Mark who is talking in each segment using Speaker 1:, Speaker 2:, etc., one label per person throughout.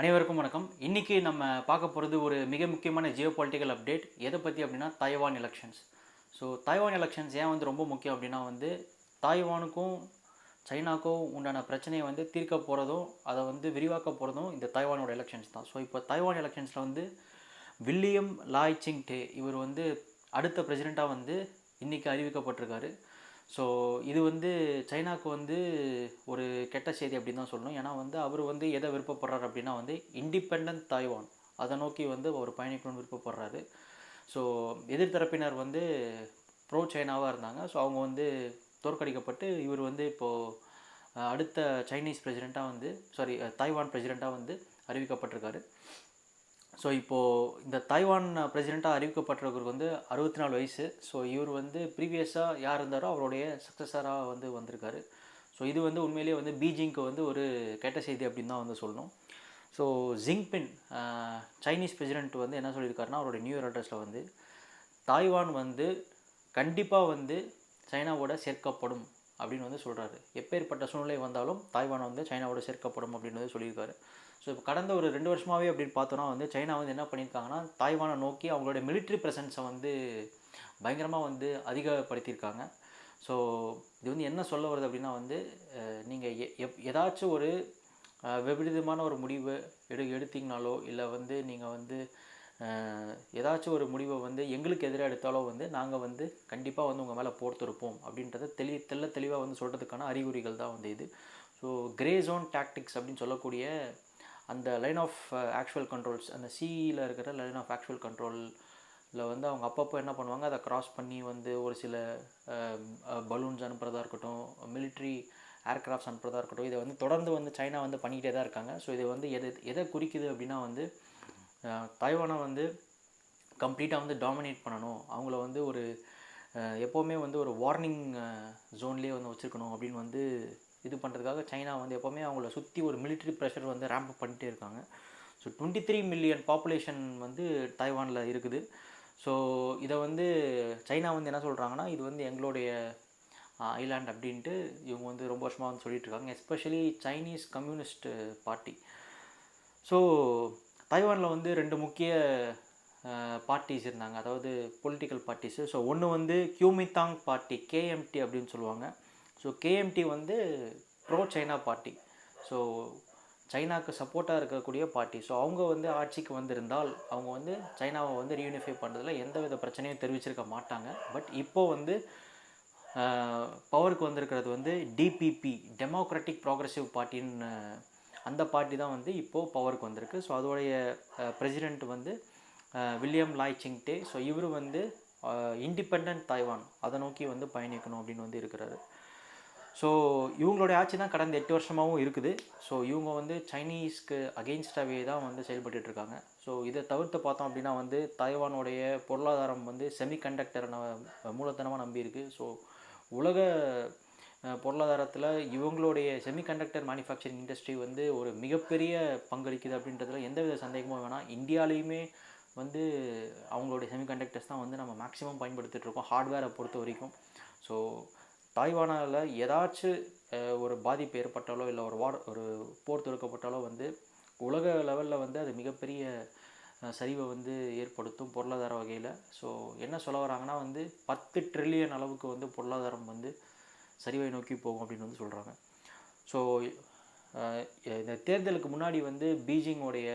Speaker 1: அனைவருக்கும் வணக்கம். இன்றைக்கி நம்ம பார்க்க போகிறது ஒரு மிக முக்கியமான ஜியோ பொலிட்டிக்கல் அப்டேட் எதை பற்றி அப்படின்னா Taiwan elections so Taiwan elections ஏன் வந்து ரொம்ப முக்கியம் அப்படின்னா வந்து தாய்வானுக்கும் சைனாக்கும் உண்டான பிரச்சனையை வந்து தீர்க்க போகிறதும் அதை வந்து விரிவாக்க போகிறதும் இந்த தாய்வானோட எலெக்ஷன்ஸ் தான். ஸோ இப்போ தாய்வான் எலெக்ஷன்ஸில் வந்து வில்லியம் லாய் சிங் டே இவர் வந்து அடுத்த பிரசிடெண்ட்டாக வந்து இன்றைக்கி அறிவிக்கப்பட்டிருக்காரு. ஸோ இது வந்து சைனாவுக்கு வந்து ஒரு கெட்ட செய்தி அப்படின்னு தான் சொல்லணும். ஏன்னா வந்து அவர் வந்து எதை விருப்பப்படுறாரு அப்படின்னா வந்து இண்டிபெண்ட் தாய்வான் அதை நோக்கி வந்து அவர் பயணிக்கணும்னு விருப்பப்படுறாரு. ஸோ எதிர்த்தரப்பினர் வந்து ப்ரோ சைனாவாக இருந்தாங்க. ஸோ அவங்க வந்து தோற்கடிக்கப்பட்டு இவர் வந்து இப்போது அடுத்த சைனீஸ் பிரசிடெண்ட்டாக வந்து சாரி தாய்வான் பிரசிடெண்ட்டாக வந்து அறிவிக்கப்பட்டிருக்காரு. ஸோ இப்போது இந்த தாய்வான் பிரசிடெண்ட்டாக uh, அறிவிக்கப்பட்டிருக்கிறவருக்கு வந்து அறுபத்தி நாலு வயசு. ஸோ இவர் வந்து ப்ரீவியஸாக யார் இருந்தாரோ அவருடைய சக்ஸஸராக வந்து வந்திருக்காரு. ஸோ இது வந்து உண்மையிலேயே வந்து பீஜிங்க்கு வந்து ஒரு கெட்ட செய்தி அப்படின்னு தான் வந்து சொல்லணும். ஸோ ஜிங்பின் சைனீஸ் பிரசிடெண்ட் வந்து என்ன சொல்லியிருக்காருன்னா அவருடைய நியூ இயர் அட்ரஸில் வந்து தாய்வான் வந்து கண்டிப்பாக வந்து சைனாவோட சேர்க்கப்படும். அப்படின்னு வந்து சொல்கிறாரு எப்பேற்பட்ட சூழ்நிலை வந்தாலும் தாய்வான் வந்து சைனாவோட சேர்க்கப்படும் அப்படின்னு வந்து சொல்லியிருக்காரு. ஸோ இப்போ கடந்த ஒரு ரெண்டு வருஷமாகவே அப்படின்னு பார்த்தோன்னா வந்து சைனா வந்து என்ன பண்ணியிருக்காங்கன்னா தாய்வானை நோக்கி அவங்களோட மிலிட்ரி ப்ரெசன்ஸை வந்து பயங்கரமாக வந்து அதிகப்படுத்தியிருக்காங்க. ஸோ இது வந்து என்ன சொல்ல வருது அப்படின்னா வந்து நீங்கள் எப் ஏதாச்சும் ஒரு விபரீதமான ஒரு முடிவு எடு எடுத்தீங்கனாலோ இல்லை வந்து நீங்கள் வந்து ஏதாச்சும் ஒரு முடிவை வந்து எங்களுக்கு எதிராக எடுத்தாலோ வந்து நாங்கள் வந்து கண்டிப்பாக வந்து உங்கள் மேலே போர் அப்படின்றத தெளி தெள்ள தெளிவாக வந்து சொல்கிறதுக்கான அறிகுறிகள் தான் வந்து இது. ஸோ கிரே ஜோன் டாக்டிக்ஸ் அப்படின்னு சொல்லக்கூடிய அந்த லைன் ஆஃப் ஆக்சுவல் கண்ட்ரோல்ஸ் அந்த சியில் இருக்கிற லைன் ஆஃப் ஆக்சுவல் கண்ட்ரோலில் வந்து அவங்க அப்பப்போ என்ன பண்ணுவாங்க? அதை கிராஸ் பண்ணி வந்து ஒரு சில பலூன்ஸ் அனுப்புகிறதா இருக்கட்டும் மிலிட்ரி ஏர்கிராஃப்ட்ஸ் அனுப்புகிறதா இருக்கட்டும் இதை வந்து தொடர்ந்து வந்து சைனா வந்து பண்ணிக்கிட்டே தான் இருக்காங்க. ஸோ இது வந்து எதை எதை குறிக்குது அப்படின்னா வந்து தைவானை வந்து கம்ப்ளீட்டாக வந்து டாமினேட் பண்ணணும். அவங்கள வந்து ஒரு எப்போவுமே வந்து ஒரு வார்னிங் ஜோன்லேயே வந்து வச்சுருக்கணும் அப்படின்னு வந்து இது பண்ணுறதுக்காக சைனா வந்து எப்போவுமே அவங்கள சுற்றி ஒரு மிலிட்ரி ப்ரெஷர் வந்து ரேம்ப் பண்ணிட்டே இருக்காங்க. So twenty three million population வந்து தைவானில் இருக்குது. ஸோ இதை வந்து சைனா வந்து என்ன சொல்கிறாங்கன்னா இது வந்து எங்களுடைய ஐலாண்ட் அப்படின்ட்டு இவங்க வந்து ரொம்ப வருஷமாக வந்து சொல்லிகிட்ருக்காங்க especially Chinese Communist party so தைவானில் வந்து ரெண்டு முக்கிய பார்ட்டிஸ் இருந்தாங்க. அதாவது பொலிட்டிக்கல் பார்ட்டிஸு ஸோ ஒன்று வந்து கியூமித்தாங் பார்ட்டி கேஎம்டி அப்படின்னு சொல்லுவாங்க. ஸோ கேஎம்டி வந்து ப்ரோ சைனா பார்ட்டி ஸோ சைனாக்கு சப்போர்ட்டாக இருக்கக்கூடிய பார்ட்டி ஸோ அவங்க வந்து ஆட்சிக்கு வந்திருந்தால் அவங்க வந்து சைனாவை வந்து ரீயூனிஃபை பண்ணுறதுல எந்த வித பிரச்சனையும் தெரிவிச்சிருக்க மாட்டாங்க. பட் இப்போது வந்து பவருக்கு வந்திருக்கிறது வந்து டிபிபி டெமோக்ராட்டிக் ப்ராக்ரஸிவ் பார்ட்டின்னு அந்த பார்ட்டி தான் வந்து இப்போது பவருக்கு வந்திருக்கு. ஸோ அதோடைய பிரசிடெண்ட் வந்து வில்லியம் லாய் சிங்டே ஸோ இவர் வந்து இண்டிபெண்ட் தாய்வான் அதை நோக்கி வந்து பயணிக்கணும் அப்படின்னு வந்து இருக்கிறாரு. ஸோ இவங்களுடைய ஆட்சி தான் கடந்த எட்டு வருஷமாகவும் இருக்குது. ஸோ இவங்க வந்து சைனீஸ்க்கு அகெயின்ஸ்டாகவே தான் வந்து செயல்பட்டுருக்காங்க இருக்காங்க. ஸோ இதை தவிர்த்து பார்த்தோம் அப்படின்னா வந்து தாய்வானுடைய பொருளாதாரம் வந்து செமிகண்டக்டரை மூலத்தனமாக நம்பியிருக்கு. ஸோ உலக பொருளாதாரத்தில் இவங்களுடைய செமிகண்டக்டர் மேனுஃபேக்சரிங் இண்டஸ்ட்ரி வந்து ஒரு மிகப்பெரிய பங்களிக்குது அப்படின்றதுல எந்தவித சந்தேகமும் வேணாம். இந்தியாலேயுமே வந்து அவங்களுடைய செமிகண்டக்டர்ஸ் தான் வந்து நம்ம மேக்ஸிமம் பயன்படுத்திகிட்ருக்கோம் ஹார்ட்வேரை பொறுத்த வரைக்கும். ஸோ தாய்வானால் ஏதாச்சும் ஒரு பாதிப்பு ஏற்பட்டாலோ இல்லை ஒரு வார் ஒரு போர் தொடுக்கப்பட்டாலோ வந்து உலக லெவலில் வந்து அது மிகப்பெரிய சரிவை வந்து ஏற்படுத்தும் பொருளாதார வகையில். ஸோ என்ன சொல்ல வராங்கன்னா வந்து பத்து ட்ரில்லியன் அளவுக்கு வந்து பொருளாதாரம் வந்து சரிவை நோக்கி போகும் அப்படின்னு வந்து சொல்கிறாங்க ஸோ இந்த தேர்தலுக்கு முன்னாடி வந்து பீஜிங்கோடைய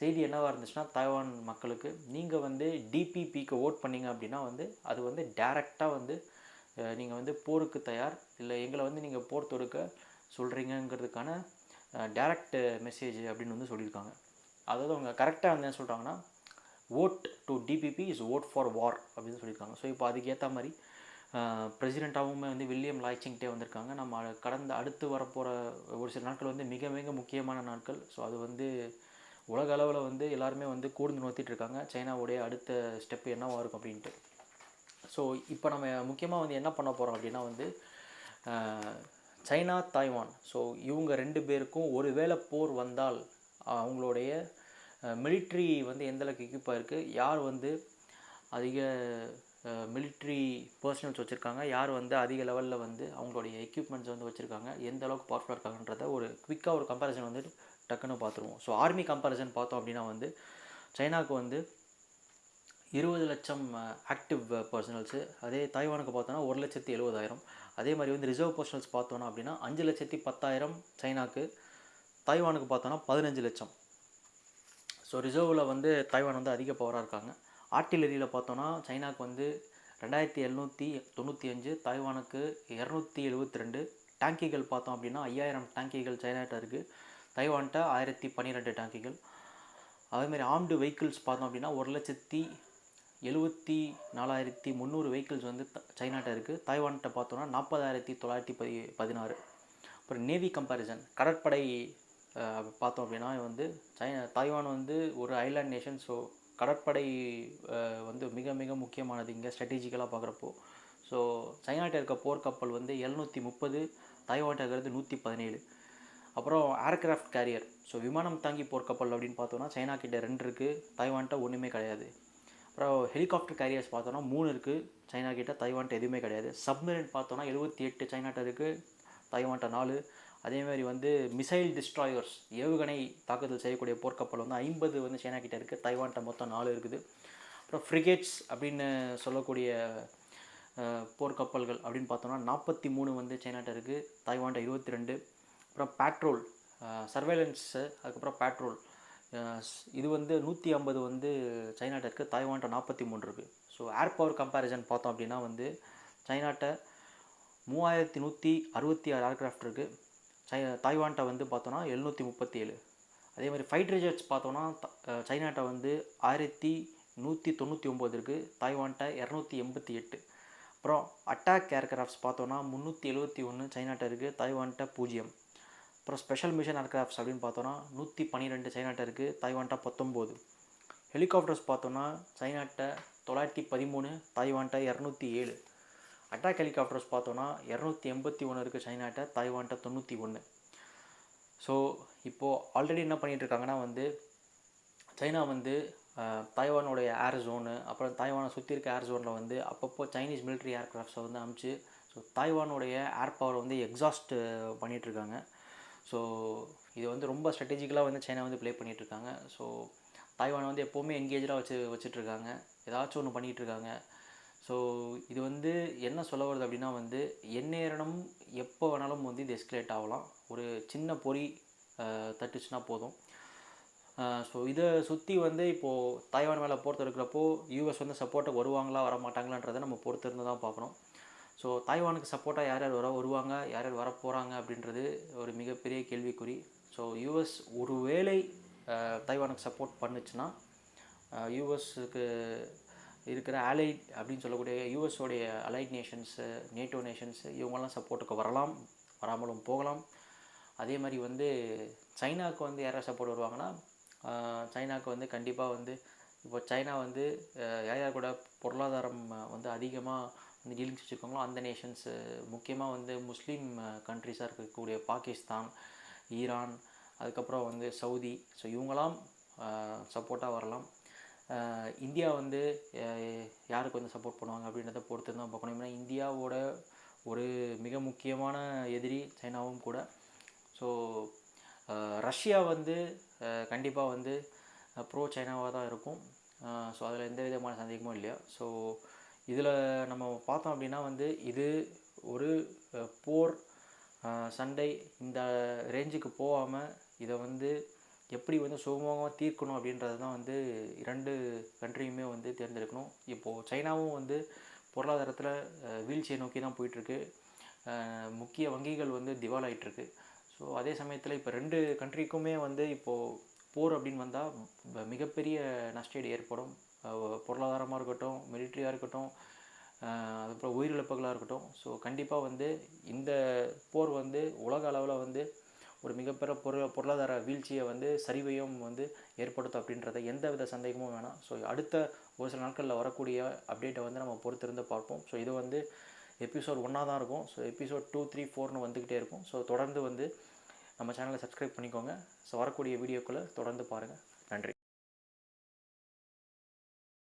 Speaker 1: செய்தி என்னவாக இருந்துச்சுன்னா தாய்வான் மக்களுக்கு நீங்கள் வந்து டிபிபிக்கு ஓட் பண்ணிங்க அப்படின்னா வந்து அது வந்து டைரெக்டாக வந்து நீங்கள் வந்து போருக்கு தயார். இல்லை எங்களை வந்து நீங்கள் போர் தொடுக்க சொல்கிறீங்கங்கிறதுக்கான டைரக்ட் மெசேஜ் அப்படின்னு வந்து சொல்லியிருக்காங்க. அதாவது அவங்க கரெக்டாக வந்து என்ன சொல்கிறாங்கன்னா vote to DPP is vote for war அப்படின்னு சொல்லியிருக்காங்க. ஸோ இப்போ அதுக்கேற்ற மாதிரி பிரசிடெண்ட்டாகவுமே வந்து வில்லியம் லாய்ச்சிங்டே வந்திருக்காங்க. நம்ம கடந்த அடுத்து வரப்போகிற ஒரு சில நாட்கள் வந்து மிக மிக முக்கியமான நாட்கள். ஸோ அது வந்து உலக அளவில் வந்து எல்லாருமே வந்து கூர்ந்து நோத்திட்டு இருக்காங்க. சைனாவுடைய அடுத்த ஸ்டெப் என்னவாக இருக்கும் அப்படின்ட்டு. ஸோ இப்போ நம்ம முக்கியமாக வந்து என்ன பண்ண போகிறோம் அப்படின்னா வந்து சைனா தாய்வான். ஸோ இவங்க ரெண்டு பேருக்கும் ஒரு வேளை போர் வந்தால் அவங்களுடைய மிலிட்ரி வந்து எந்த அளவுக்கு எக்யூப்பாக இருக்குது யார் வந்து அதிக மிலிட்ரி பர்சனல்ஸ் வச்சுருக்காங்க. யார் வந்து அதிக லெவலில் வந்து அவங்களுடைய எக்யூப்மெண்ட்ஸ் வந்து வச்சுருக்காங்க எந்த அளவுக்கு பவர்ஃபுல்லாக இருக்காங்கன்றத ஒரு குவிக்காக ஒரு கம்பேரிசன் வந்து டக்குன்னு பார்த்துருவோம். ஸோ ஆர்மி கம்பேரிசன் பார்த்தோம் அப்படின்னா வந்து சைனாவுக்கு வந்து இருபது லட்சம் ஆக்டிவ் பர்சனல்ஸு அதே தாய்வானுக்கு பார்த்தோன்னா ஒரு லட்சத்தி எழுபதாயிரம். அதே மாதிரி வந்து ரிசர்வ் பர்சனல்ஸ் பார்த்தோன்னா அப்படின்னா அஞ்சு லட்சத்தி பத்தாயிரம் சைனாக்கு தாய்வானுக்கு பார்த்தோன்னா பதினஞ்சு லட்சம். ஸோ ரிசர்வில் வந்து தாய்வான் வந்து அதிக பவராக இருக்காங்க. ஆர்டிலரியில் பார்த்தோன்னா சைனாக்கு வந்து ரெண்டாயிரத்தி எழுநூற்றி தொண்ணூற்றி அஞ்சு தாய்வானுக்கு இரநூத்தி எழுபத்தி ரெண்டு டேங்கிகள் பார்த்தோம் அப்படின்னா ஐயாயிரம் டேங்கிகள் சைனாட்ட இருக்குது தைவான்கிட்ட ஆயிரத்தி பன்னிரெண்டு டேங்கிகள். அதேமாதிரி ஆம்டு வெஹிக்கிள்ஸ் பார்த்தோம் அப்படின்னா ஒரு லட்சத்தி எழுபத்தி நாலாயிரத்தி முந்நூறு வெஹிக்கிள்ஸ் வந்து சைனாட்ட இருக்குது தாய்வான்கிட்ட பார்த்தோன்னா நாற்பதாயிரத்தி தொள்ளாயிரத்தி பதி பதினாறு. அப்புறம் நேவி கம்பேரிசன் கடற்படை பார்த்தோம் அப்படின்னா வந்து சைனா தாய்வான் வந்து ஒரு ஐலாண்ட் நேஷன் ஸோ கடற்படை வந்து மிக மிக முக்கியமானது இங்கே ஸ்ட்ராட்டஜிக்கலாக பார்க்குறப்போ ஸோ சைனாட்ட இருக்க போர்க்கப்பல் வந்து எழுநூற்றி முப்பது தாய்வான்கிட்ட இருக்கிறது நூற்றி பதினேழு. அப்புறம் ஏர்கிராஃப்ட் கேரியர் ஸோ விமானம் தாங்கி போர்க்கப்பல் அப்படின்னு பார்த்தோன்னா சைனா கிட்ட ரெண்டு இருக்குது தைவான்ட்ட ஒன்றுமே கிடையாது. அப்புறம் ஹெலிகாப்டர் கேரியர்ஸ் பார்த்தோன்னா மூணு இருக்குது சைனா கிட்ட தைவான்ட்ட எதுவுமே கிடையாது. சப்மரின் பார்த்தோன்னா எழுபத்தி எட்டு சைனாட்ட இருக்குது தைவான்ட்ட நாலு. அதே மாதிரி வந்து மிசைல் டிஸ்ட்ராயர்ஸ் ஏவுகணை தாக்குதல் செய்யக்கூடிய போர்க்கப்பல் வந்து ஐம்பது வந்து சைனா கிட்டே இருக்குது தைவான்ட்ட மொத்தம் நாலு இருக்குது. அப்புறம் ஃப்ரிகேட்ஸ் அப்படின்னு சொல்லக்கூடிய போர்க்கப்பல்கள் அப்படின்னு பார்த்தோம்னா நாற்பத்தி மூணு வந்து சைனாட்ட இருக்குது தாய்வான்ட்ட இருபத்தி ரெண்டு. அப்புறம் பேட்ரோல் சர்வேலன்ஸு அதுக்கப்புறம் பேட்ரோல் இது வந்து நூற்றி ஐம்பது வந்து சைனாட்ட இருக்குது தாய்வான்ட்ட நாற்பத்தி மூணு இருக்குது ஸோ ஏர் பவர் கம்பேரிசன் பார்த்தோம் அப்படின்னா வந்து சைனாட்ட மூவாயிரத்தி நூற்றி அறுபத்தி ஆறு ஏர்க்ராஃப்ட் இருக்குது சை தாய்வான்ட்ட வந்து பார்த்தோன்னா எழுநூற்றி முப்பத்தி ஏழு அதே மாதிரி ஃபைட்டர் ஜெட்ஸ் பார்த்தோன்னா சைனாட்ட வந்து ஆயிரத்தி நூற்றி தொண்ணூற்றி ஒம்பது இருக்குது தாய்வான்ட்ட இரநூத்தி எண்பத்தி எட்டு. அப்புறம் அட்டாக் ஏர்கிராஃப்ட்ஸ் பார்த்தோன்னா முந்நூற்றி எழுபத்தி ஒன்று சைனாட்ட இருக்குது தாய்வான்கிட்ட பூஜ்ஜியம் அப்புறம் ஸ்பெஷல் மிஷன் ஏர்கிராஃப்ட்ஸ் அப்படின்னு பார்த்தோன்னா நூற்றி பன்னிரெண்டு சைனாட்ட இருக்குது தாய்வான்கிட்ட பத்தொம்போது ஹெலிகாப்டர்ஸ் பார்த்தோன்னா சைனாட்ட தொள்ளாயிரத்தி பதிமூணு தாய்வான்கிட்ட இரநூத்தி ஏழு. அட்டாக் ஹெலிகாப்டர்ஸ் பார்த்தோன்னா இரநூத்தி எண்பத்தி ஒன்று இருக்குது சைனாட்ட தாய்வான்ட்ட தொண்ணூற்றி ஒன்று ஸோ இப்போது ஆல்ரெடி என்ன பண்ணிகிட்ருக்காங்கன்னா வந்து சைனா வந்து தாய்வானோடைய ஏர் ஜோனு அப்புறம் தாய்வானை சுற்றி இருக்க ஏர் ஜோனில் வந்து அப்பப்போ சைனீஸ் மிலிட்ரி ஏர்க்ராஃப்ட்ஸை வந்து அமுச்சு ஸோ தாய்வானுடைய ஏர் பவர் வந்து எக்ஸாஸ்ட் பண்ணிகிட்ருக்காங்க ஸோ இது வந்து ரொம்ப ஸ்ட்ராட்டஜிக்கலாக வந்து சைனா வந்து ப்ளே பண்ணிகிட்ருக்காங்க ஸோ தாய்வானை வந்து எப்போவுமே என்கேஜாக வச்சு வச்சுட்ருக்காங்க ஏதாச்சும் ஒன்று பண்ணிகிட்ருக்காங்க ஸோ இது வந்து என்ன சொல்ல வருது அப்படின்னா வந்து எந்நேரம் எப்போ வேணாலும் வந்து இது எஸ்கலேட் ஆகலாம். ஒரு சின்ன பொறி தட்டுச்சுன்னா போதும். ஸோ இதை சுற்றி வந்து இப்போது தாய்வான் மேலே பொறுத்து இருக்கிறப்போ யூஎஸ் வந்து சப்போர்ட்டாக வருவாங்களா வர மாட்டாங்களான்றதை நம்ம பொறுத்திருந்து தான் பார்க்கணும். ஸோ தாய்வானுக்கு சப்போர்ட்டாக யார் யார் வர வருவாங்க யார் யார் வர போகிறாங்க அப்படின்றது ஒரு மிகப்பெரிய கேள்விக்குறி. ஸோ யூஎஸ் ஒருவேளை வேளை தாய்வானுக்கு சப்போர்ட் பண்ணுச்சுன்னா யூஎஸ்க்கு இருக்கிற அலைட் அப்படின்னு சொல்லக்கூடிய யூஎஸோடைய அலைட் நேஷன்ஸு நேட்டோ நேஷன்ஸு இவங்கெல்லாம் சப்போர்ட்டுக்கு வரலாம் வராமலும் போகலாம். அதே மாதிரி வந்து சைனாவுக்கு வந்து யாராவது சப்போர்ட் வருவாங்கன்னா சைனாவுக்கு வந்து கண்டிப்பாக வந்து இப்போ சைனா வந்து யார் யார் கூட பொருளாதாரம் வந்து அதிகமாக வந்து டீலிங்ஸ் வச்சுருக்காங்களோ அந்த நேஷன்ஸு முக்கியமாக வந்து முஸ்லீம் கண்ட்ரிஸாக இருக்கக்கூடிய பாகிஸ்தான் ஈரான் அதுக்கப்புறம் வந்து சவுதி. ஸோ இவங்களாம் சப்போர்ட்டாக வரலாம். இந்தியா வந்து யாருக்கு வந்து சப்போர்ட் பண்ணுவாங்க அப்படின்றத பொறுத்து தான் பார்க்கணும் ஏன்னா இந்தியாவோட ஒரு மிக முக்கியமான எதிரி சைனாவும் கூட. ஸோ ரஷ்யா வந்து கண்டிப்பாக வந்து ப்ரோ சைனாவாக தான் இருக்கும். ஸோ அதில் எந்த விதமான சந்தேகமும் இல்லையா? ஸோ இதில் நம்ம பார்த்தோம் அப்படின்னா வந்து இது ஒரு போர் சண்டை. இந்த ரேஞ்சுக்கு போகாமல் இதை வந்து எப்படி வந்து சுமூகமாக தீர்க்கணும் அப்படின்றது தான் வந்து இரண்டு கண்ட்ரியுமே வந்து தேர்ந்தெடுக்கணும். இப்போது சைனாவும் வந்து பொருளாதாரத்தில் வீழ்ச்சியை நோக்கி தான் போயிட்டுருக்கு. முக்கிய வங்கிகள் வந்து திவாலாயிட்டிருக்கு. ஸோ அதே சமயத்தில் இப்போ ரெண்டு கண்ட்ரிக்குமே வந்து இப்போது போர் அப்படின்னு வந்தால் மிகப்பெரிய நஷ்டஈடு ஏற்படும். பொருளாதாரமாக இருக்கட்டும் மிலிட்ரியாக இருக்கட்டும் அதுக்கப்புறம் உயிரிழப்புகளாக இருக்கட்டும். ஸோ கண்டிப்பாக வந்து இந்த போர் வந்து உலக அளவில் வந்து ஒரு மிகப்பெரிய பொருள் பொருளாதார வீழ்ச்சியை வந்து சரிவையும் வந்து ஏற்படுத்தும் அப்படின்றத எந்த வித சந்தேகமும் வேணாம். ஸோ அடுத்த ஒரு சில நாட்களில் வரக்கூடிய அப்டேட்டை வந்து நம்ம பொறுத்திருந்து பார்ப்போம். ஸோ இது வந்து எபிசோட் ஒன்றா தான் இருக்கும். ஸோ எபிசோட் டூ த்ரீ ஃபோர்னு வந்துக்கிட்டே இருக்கும். ஸோ தொடர்ந்து வந்து நம்ம சேனலை சப்ஸ்கிரைப் பண்ணிக்கோங்க. ஸோ வரக்கூடிய வீடியோக்களை தொடர்ந்து பாருங்கள்